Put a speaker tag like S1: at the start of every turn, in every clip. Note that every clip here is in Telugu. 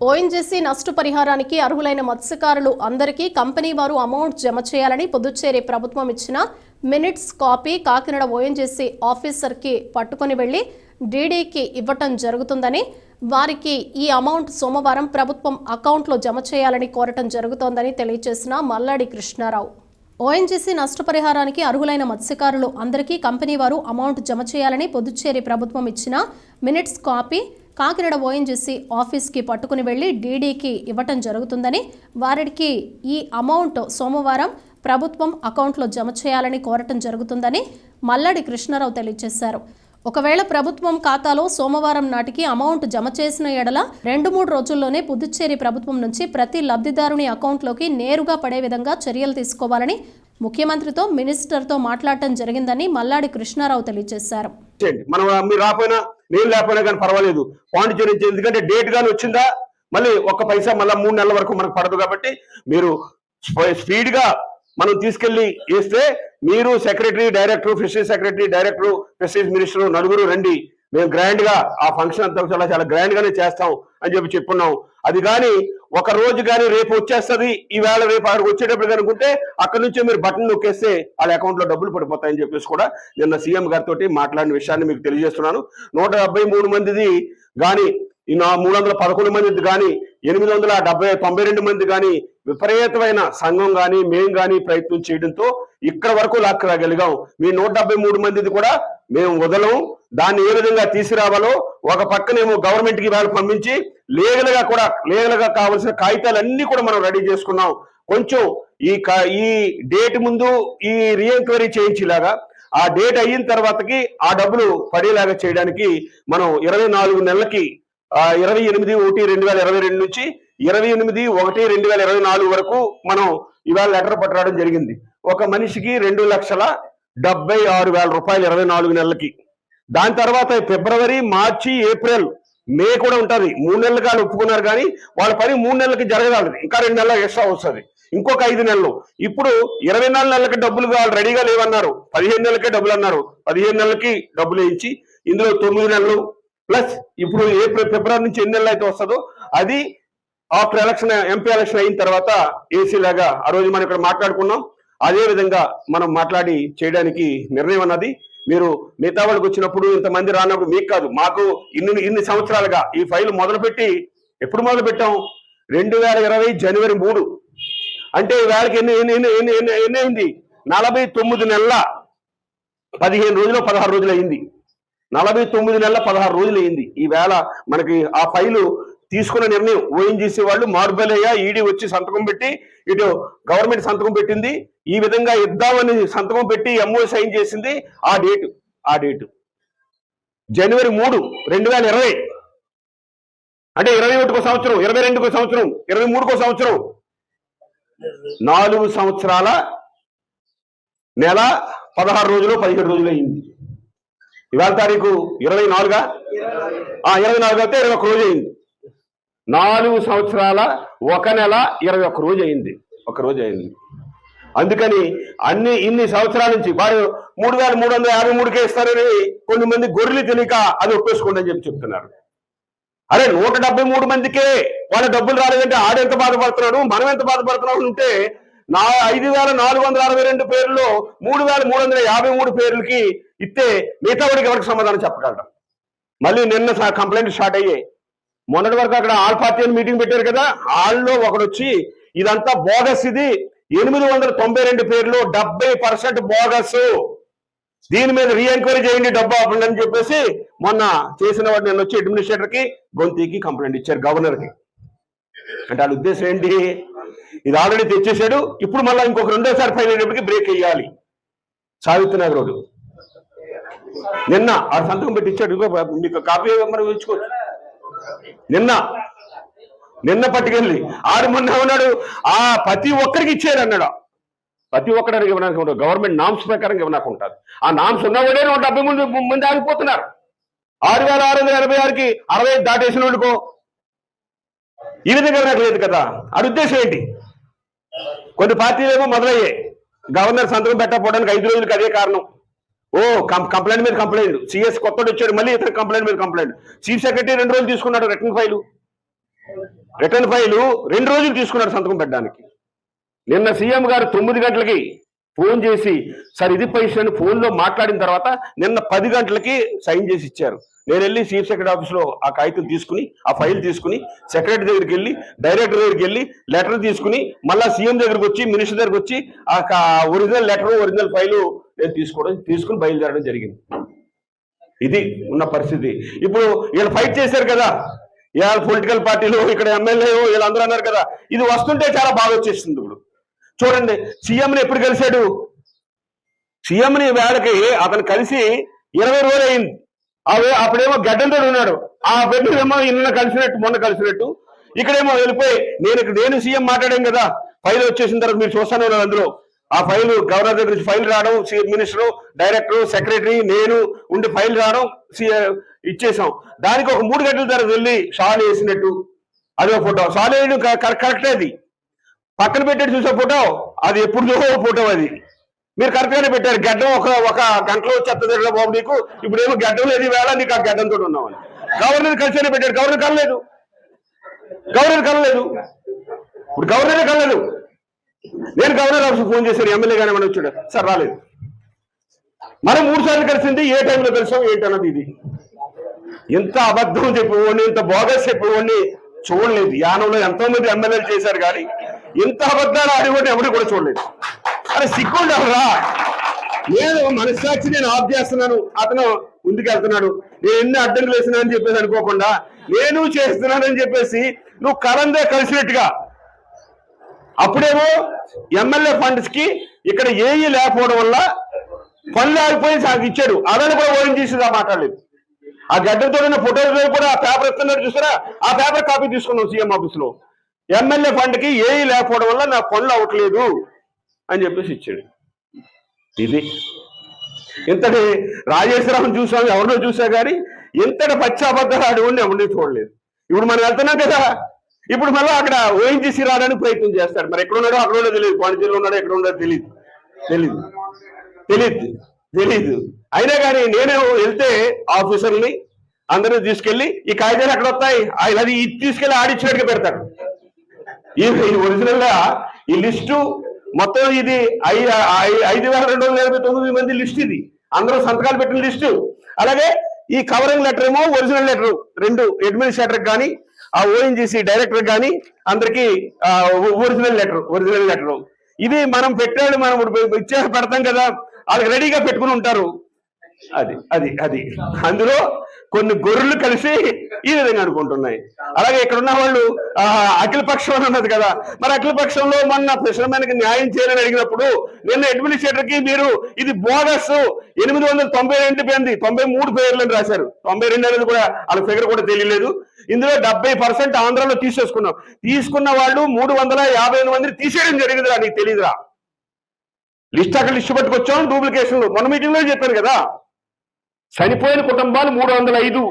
S1: ఓఎన్జీసీ నష్టపరిహారానికి అర్హులైన మత్స్యకారులు అందరికీ కంపెనీ వారు అమౌంట్ జమ చేయాలని పుదుచ్చేరి ప్రభుత్వం ఇచ్చిన మినిట్స్ కాపీ కాకినాడ ఓఎన్జీసీ ఆఫీసర్కి పట్టుకొని వెళ్ళి డీడీకి ఇవ్వటం జరుగుతుందని వారికి ఈ అమౌంట్ సోమవారం ప్రభుత్వం అకౌంట్లో జమ చేయాలని కోరటం జరుగుతోందని తెలియజేసిన మల్లాడి కృష్ణారావు. ఓఎన్జీసీ నష్టపరిహారానికి అర్హులైన మత్స్యకారులు అందరికీ కంపెనీ వారు అమౌంట్ జమ చేయాలని పుదుచ్చేరి ప్రభుత్వం ఇచ్చిన మినిట్స్ కాపీ కాకినాడ ఓఎన్జీసీ ఆఫీస్కి పట్టుకుని వెళ్ళి డీడీకి ఇవ్వటం జరుగుతుందని వారికి ఈ అమౌంట్ సోమవారం ప్రభుత్వం అకౌంట్లో జమ చేయాలని కోరటం జరుగుతుందని మల్లాడి కృష్ణారావు తెలియజేశారు. ఒకవేళ ప్రభుత్వం ఖాతాలో సోమవారం నాటికి అమౌంట్ జమ చేసిన ఎడల రెండు మూడు రోజుల్లోనే పుదుచ్చేరి ప్రభుత్వం నుంచి ప్రతి లబ్ధిదారుని అకౌంట్లోకి నేరుగా పడే విధంగా చర్యలు తీసుకోవాలని ముఖ్యమంత్రితో మినిస్టర్తో మాట్లాడటం జరిగిందని మల్లాడి కృష్ణారావు తెలియజేశారు.
S2: నేను లేకపోయినా కానీ పర్వాలేదు. పాండిచేరి నుంచి ఎందుకంటే డేట్ కానీ వచ్చిందా? మళ్ళీ ఒక్క పైసా మళ్ళీ మూడు నెలల వరకు మనకు పడదు కాబట్టి మీరు స్పీడ్గా మనం తీసుకెళ్ళి వేస్తే మీరు secretary director fisheries secretary director fisheries minister నలుగురు రండి. మేము గ్రాండ్గా ఆ ఫంక్షన్ అంతా చాలా చాలా గ్రాండ్ గానే చేస్తాం అని చెప్పి చెప్పున్నాం. అది కానీ ఒక రోజు కానీ రేపు వచ్చేస్తుంది ఈవేళ రేపు అక్కడికి వచ్చేటప్పుడు అనుకుంటే అక్కడ నుంచి మీరు బటన్ నొక్కేస్తే వాళ్ళ అకౌంట్లో డబ్బులు పడిపోతాయని చెప్పేసి కూడా నిన్న సీఎం గారితో మాట్లాడిన విషయాన్ని మీకు తెలియజేస్తున్నాను. నూట డెబ్బై మూడు మందిది కానీ ఈ మూడు వందల పదకొండు మందిది కానీ ఎనిమిది వందల డెబ్బై తొంభై రెండు మంది కానీ విపరీతమైన సంఘం కానీ మేము కానీ ప్రయత్నం చేయడంతో ఇక్కడ వరకు లాక్కరాగలిగాం మీ నూట డెబ్బై మూడు మందిది కూడా మేము వదలం దాన్ని ఏ విధంగా తీసుకురావాలో ఒక పక్కనేమో గవర్నమెంట్కి వాళ్ళు పంపించి లీగల్గా కూడా లీగల్గా కావాల్సిన కాగితాలన్నీ కూడా మనం రెడీ చేసుకున్నాం. కొంచెం ఈ ఈ డేట్ ముందు ఈ రీఎంక్వైరీ చేయించేలాగా ఆ డేట్ అయిన తర్వాతకి ఆ డబ్బులు పడేలాగా చేయడానికి మనం ఇరవై నాలుగు నెలలకి ఆ ఇరవై ఎనిమిది ఒకటి రెండు వేల ఇరవై రెండు నుంచి ఇరవై ఎనిమిది ఒకటి రెండు వేల ఇరవై నాలుగు వరకు మనం ఇవాళ లెటర్ పట్టడం జరిగింది. ఒక మనిషికి రెండు లక్షల డెబ్బై ఆరు వేల రూపాయలు ఇరవై నాలుగు నెలలకి. దాని తర్వాత ఫిబ్రవరి మార్చి ఏప్రిల్ మే కూడా ఉంటుంది. మూడు నెలలు కానీ ఒప్పుకున్నారు కానీ వాళ్ళ పని మూడు నెలలకి జరగదాలి ఇంకా రెండు నెలలు ఎక్స్ట్రా వస్తుంది. ఇంకొక ఐదు నెలలు. ఇప్పుడు ఇరవై నాలుగు నెలలకి డబ్బులు కావాలి రెడీగా లేవన్నారు. పదిహేను నెలలకే డబ్బులు అన్నారు. పదిహేను నెలలకి డబ్బులు వేయించి ఇందులో తొమ్మిది నెలలు. ప్లస్ ఇప్పుడు ఏప్రిల్ ఫిబ్రవరి నుంచి ఎన్ని నెలలు అయితే వస్తుందో అది ఆఫ్టర్ ఎలక్షన్ ఎంపీ ఎలక్షన్ అయిన తర్వాత ఏసీ లాగా ఆ రోజు మనం ఇక్కడ మాట్లాడుకున్నాం. అదే విధంగా మనం మాట్లాడి చేయడానికి నిర్ణయం అన్నది మీరు మిగతా వాళ్ళకి వచ్చినప్పుడు ఇంతమంది రానప్పుడు మీకు కాదు మాకు ఇన్ని ఇన్ని సంవత్సరాలుగా ఈ ఫైల్ మొదలుపెట్టి ఎప్పుడు మొదలు పెట్టాం రెండు వేల ఇరవై జనవరి మూడు. అంటే ఈ వేళకి ఎన్ని ఎన్ని ఎన్ని ఎన్ని ఎన్ని అయింది? నలభై తొమ్మిది నెలల పదిహేను రోజులు పదహారు రోజులు అయింది. నలభై తొమ్మిది నెలల పదహారు రోజులు అయింది. ఈ వేళ మనకి ఆ ఫైలు తీసుకున్న నిర్ణయం ఓఎన్జీసీ వాళ్ళు మార్బలయ్య ఈడీ వచ్చి సంతకం పెట్టి ఇటు గవర్నమెంట్ సంతకం పెట్టింది. ఈ విధంగా ఇద్దామని సంతకం పెట్టి ఎంఓ సైన్ చేసింది. ఆ డేటు ఆ డేటు జనవరి మూడు రెండు వేల ఇరవై. అంటే ఇరవై ఒకటికో సంవత్సరం ఇరవై రెండుకో సంవత్సరం ఇరవై మూడుకో సంవత్సరం. నాలుగు సంవత్సరాల నెల పదహారు రోజులు పదిహేడు రోజులు అయింది. ఇవాళ తారీఖు ఇరవై నాలుగా? ఆ, ఇరవై నాలుగు అయితే ఇరవై ఒక్క రోజు అయింది. నాలుగు సంవత్సరాల ఒక నెల ఇరవై ఒక్క రోజు అయింది. ఒక రోజు అయింది. అందుకని అన్ని ఇన్ని సంవత్సరాల నుంచి వారు మూడు వేల మూడు వందల యాభై మూడుకే ఇస్తారని కొంతమంది గొర్రెలు తెలియక అది ఒప్పేసుకోండి అని చెప్పి చెప్తున్నారు. అరే నూట డెబ్బై మూడు మందికే వాళ్ళ డబ్బులు రాలేదంటే ఆడెంత బాధపడుతున్నాడు? మనం ఎంత బాధపడుతున్నాడు అంటే నా ఐదు వేల నాలుగు వందల అరవై రెండు పేర్లు మూడు వేల మూడు వందల యాభై మూడు పేర్లకి ఇస్తే మిగతా వాడికి ఎవరికి సమాధానం చెప్పగలరా? మళ్ళీ నిన్న కంప్లైంట్ స్టార్ట్ అయ్యాయి. మొన్నటి వరకు అక్కడ ఆల్ పార్టీ అని మీటింగ్ పెట్టారు కదా హాల్లో ఒకడు వచ్చి ఇదంతా బోగస్ ఇది. ఎనిమిది వందల తొంభై రెండు పేర్లు డెబ్బై పర్సెంట్ బోగస్. దీని మీద రీఎంక్వైరీ చేయండి డబ్బు అవ్వండి అని చెప్పేసి మొన్న చేసిన వాడు నేను వచ్చి అడ్మినిస్ట్రేటర్కి గొంతికి కంప్లైంట్ ఇచ్చారు గవర్నర్కి అంటే వాళ్ళ ఉద్దేశం ఏంటి? ఇది ఆల్రెడీ తెచ్చేసాడు ఇప్పుడు మళ్ళీ ఇంకొక రెండోసారి ఫైల్ అయినప్పటికీ బ్రేక్ వేయాలి. సావిత్రి నగర్ రోడ్డు నిన్న ఆ సంతకం పెట్టి ఇచ్చాడు మీకు కాపీ మనం ఇచ్చుకోవచ్చు నిన్న నిన్న పట్టుకెళ్ళి. ఆడు మొన్న ఉన్నాడు ఆ ప్రతి ఒక్కరికి ఇచ్చారు అన్నాడు. ప్రతి ఒక్కరికి ఇవ్వడానికి ఉండదు గవర్నమెంట్ నామ్స్ ప్రకారం ఇవ్వడానికి ఉంటుంది? ఆ నామ్స్ ఉన్నవాడే నూట డెబ్బై ముందు ముందు ఆగిపోతున్నారు. ఆరు వేల ఆరు వందల ఎనభై ఆరుకి అరవై దాటేసిన వాడుకో ఈ విధంగా నాకు లేదు కదా. అది ఉద్దేశం ఏంటి? కొన్ని పార్టీలేమో మొదలయ్యాయి. గవర్నర్ సంతకం పెట్టకపోవడానికి ఐదు రోజులకి అదే కారణం. ఓ కం- కంప్లైంట్ మీద కంప్లైంట్. సిఎస్ కొత్తడు వచ్చాడు మళ్ళీ ఇతర కంప్లైంట్ మీద కంప్లైంట్. చీఫ్ సెక్రటరీ రెండు రోజులు తీసుకున్నాడు రిటర్న్ ఫైలు. రిటర్న్ ఫైలు రెండు రోజులు తీసుకున్నాడు సంతకం పెట్టడానికి. నిన్న సీఎం గారు తొమ్మిది గంటలకి ఫోన్ చేసి సార్ ఇది పైసలు ఫోన్లో మాట్లాడిన తర్వాత నిన్న పది గంటలకి సైన్ చేసి ఇచ్చారు. నేను వెళ్ళి చీఫ్ సెక్రటరీ ఆఫీస్లో ఆ కాగితం తీసుకుని ఆ ఫైల్ తీసుకుని సెక్రటరీ దగ్గరికి వెళ్ళి డైరెక్టర్ దగ్గరికి వెళ్ళి లెటర్ తీసుకుని మళ్ళీ సీఎం దగ్గరికి వచ్చి మినిస్టర్ దగ్గరికి వచ్చి ఆ ఒరిజినల్ లెటర్ ఒరిజినల్ ఫైలు నేను తీసుకోవడం తీసుకుని బయలుదేరడం జరిగింది. ఇది ఉన్న పరిస్థితి. ఇప్పుడు వీళ్ళు ఫైట్ చేశారు కదా. ఇవాళ పొలిటికల్ పార్టీలు ఇక్కడ ఎమ్మెల్యే వీళ్ళందరూ అన్నారు కదా. ఇది వస్తుంటే చాలా బాగా వచ్చేస్తుంది ఇప్పుడు. చూడండి సీఎంని ఎప్పుడు కలిశాడు? సీఎంని వేళకి అతను కలిసి ఇరవై రోజులు అయింది. అవి అప్పుడేమో గడ్డంతో ఉన్నాడు. ఆ బిడ్డేమో నిన్న కలిసినట్టు మొన్న కలిసినట్టు. ఇక్కడేమో వెళ్ళిపోయి నేను ఇక్కడ నేను సీఎం మాట్లాడాం కదా ఫైల్ వచ్చేసిన తర్వాత మీరు చూస్తానే ఉన్నారు అందులో. ఆ ఫైల్ గవర్నర్ దగ్గర నుంచి ఫైల్ రావడం మినిస్టర్ డైరెక్టర్ సెక్రటరీ నేను ఉండి ఫైల్ రావడం సి- ఇచ్చేసాం దానికి ఒక మూడు గంటల తర్వాత వెళ్ళి షాల్ వేసినట్టు. అదే ఫోటో. షాల్ వేయడం కరెక్ట్ అది. పక్కన పెట్టేది చూసే ఫోటో అది ఎప్పుడు ఫోటో అది. మీరు కరెక్ట్ పెట్టారు. గడ్డం ఒక ఒక గంటలో చెత్త తిరగడం బాబు నీకు. ఇప్పుడు ఏమో గడ్డం లేదు వేళ నీకు ఆ గడ్డంతో ఉన్నామని గవర్నర్ కలిసినే పెట్టారు గవర్నర్ కలలేదు గవర్నర్ కలలేదు ఇప్పుడు గవర్నరే కలలేదు నేను గవర్నర్ ఆఫీస్ ఫోన్ చేశాను. ఎమ్మెల్యే గానే మనం వచ్చాడు? సార్ రాలేదు. మనం మూడు సార్లు కలిసింది ఏ టైంలో కలిసాం ఏంటన్నది ఇది? ఇంత అబద్ధం చెప్పేవాడిని ఇంత బోగస్ చెప్పేవాడిని చూడలేదు. యానంలో ఎంతో మంది ఎమ్మెల్యేలు చేశారు కానీ ఇంత అబద్ధాలు ఆడేవాడిని ఎవరు కూడా చూడలేదు. అరే సిగ్గుండవరా నేను మనస్సాక్షి నేను ఆఫ్ చేస్తున్నాను. అతను ముందుకు వెళ్తున్నాడు నేను ఎన్ని అడ్డంకులు వేసినా అని చెప్పేసి అనుకోకుండా నేను చేస్తున్నానని చెప్పేసి నువ్వు కరందే కలిసినట్టుగా. అప్పుడేమో ఎమ్మెల్యే ఫండ్స్కి ఇక్కడ ఏఈ లేకపోవడం వల్ల పనులు ఆగిపోయి ఇచ్చాడు. అదని కూడా ఓరం చేసి మాట్లాడలేదు. ఆ గడ్డతో ఉన్న ఫోటోలు కూడా ఆ పేపర్ ఇస్తున్నాడు చూసారా? ఆ పేపర్ కాపీ తీసుకున్నాం సీఎం ఆఫీస్లో ఎమ్మెల్యే ఫండ్కి ఏఈ లేకపోవడం వల్ల నా పనులు అవ్వట్లేదు. అని చెప్పేసి ఇచ్చాడు. ఇది. ఇంతటి రాజేశ్వరరావు చూసాం ఎవరినో చూసా కానీ ఇంతటి పచ్చాబద్ధాలు ఉండి ఎవరిని చూడలేదు. ఇప్పుడు మనం వెళ్తున్నాం కదా ఇప్పుడు మళ్ళీ అక్కడ ఓఎన్జీసీ రావడానికి ప్రయత్నం చేస్తాడు. మరి ఎక్కడ ఉన్నాడో అక్కడ ఉన్నాడో తెలియదు. పాండిచేరిలో ఉన్నాడో ఎక్కడ ఉన్నాడో తెలియదు. తెలియదు. తెలియదు. తెలీదు అయినా కానీ నేనే వెళ్తే ఆఫీసర్ని అందరూ తీసుకెళ్ళి ఈ కాగితాలు ఎక్కడ వస్తాయి? ఆయన అది ఇది తీసుకెళ్ళి ఆడిచ్చినట్టుగా పెడతాడు. ఈ ఒరిజినల్గా ఈ లిస్టు మొత్తం ఇది ఐ- ఐ- ఐదు వేల రెండు వందల ఎనభై తొమ్మిది మంది లిస్ట్ ఇది. అందరూ సంతకాలు పెట్టిన లిస్టు. అలాగే ఈ కవరింగ్ లెటర్ ఏమో ఒరిజినల్ లెటర్ రెండు అడ్మినిస్ట్రేటర్ కానీ ఆ ఓఎన్జీసీ డైరెక్టర్ కానీ అందరికి ఒరిజినల్ లెటర్ ఒరిజినల్ లెటర్ ఇది మనం పెట్టాడు మనం ఇచ్చే పెడతాం కదా వాళ్ళకి రెడీగా పెట్టుకుని ఉంటారు. అది అది అది. అందులో కొన్ని గొర్రెలు కలిసి ఈ విధంగా అనుకుంటున్నాయి అలాగే ఇక్కడ ఉన్న వాళ్ళు అఖిలపక్షం అని ఉన్నది కదా. మరి అఖిలపక్షంలో మొన్న ఫిషర్మెన్కి న్యాయం చేయాలని అడిగినప్పుడు నిన్న అడ్మినిస్ట్రేటర్కి మీరు ఇది బోగస్ ఎనిమిది వందల తొంభై రెండు పోయింది తొంభై మూడు పేర్లు అని రాశారు. తొంభై రెండు అనేది కూడా వాళ్ళ ఫిగర్ కూడా తెలియలేదు. ఇందులో డెబ్బై పర్సెంట్ ఆంధ్రాలో తీసేసుకున్నాం. తీసుకున్న వాళ్ళు మూడు వందల యాభై ఎనిమిది మందిని తీసేయడం జరిగిందిరా నీకు తెలియదురా లిస్ట్ అక్కడ లిస్ట్ పట్టుకొచ్చాం డూప్లికేషన్ మొన్న మీటింగ్లో చెప్పాను కదా. చనిపోయిన కుటుంబాలు మూడు వందల ఐదు.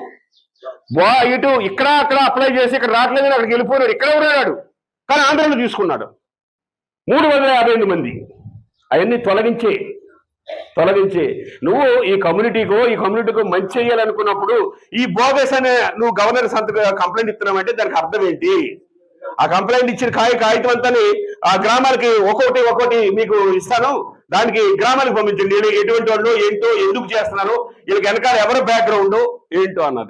S2: వా ఇటు ఇక్కడ అక్కడ అప్లై చేసి ఇక్కడ రావట్లేదని అక్కడికి వెళ్ళిపోయాడు ఇక్కడ ఉన్నాడు. కానీ ఆంధ్రలో తీసుకున్నాడు మూడు వందల యాభై ఎనిమిది మంది. అవన్నీ తొలగించే తొలగించి. నువ్వు ఈ కమ్యూనిటీకో ఈ కమ్యూనిటీకో మంచి చేయాలనుకున్నప్పుడు ఈ బోగస్ అనే నువ్వు గవర్నర్ సంతక కంప్లైంట్ ఇస్తున్నావంటే దానికి అర్థం ఏంటి? ఆ కంప్లైంట్ ఇచ్చిన కాయ కాగితం అంతా ఆ గ్రామాలకి ఒక్కోటి ఒక్కోటి మీకు ఇస్తాను. దానికి గ్రామానికి పంపించండి. నేను ఎటువంటి వాళ్ళు ఏంటో ఎందుకు చేస్తున్నాను వీళ్ళకి వెనకాల ఎవరి బ్యాక్గ్రౌండ్ ఏంటో అన్నది.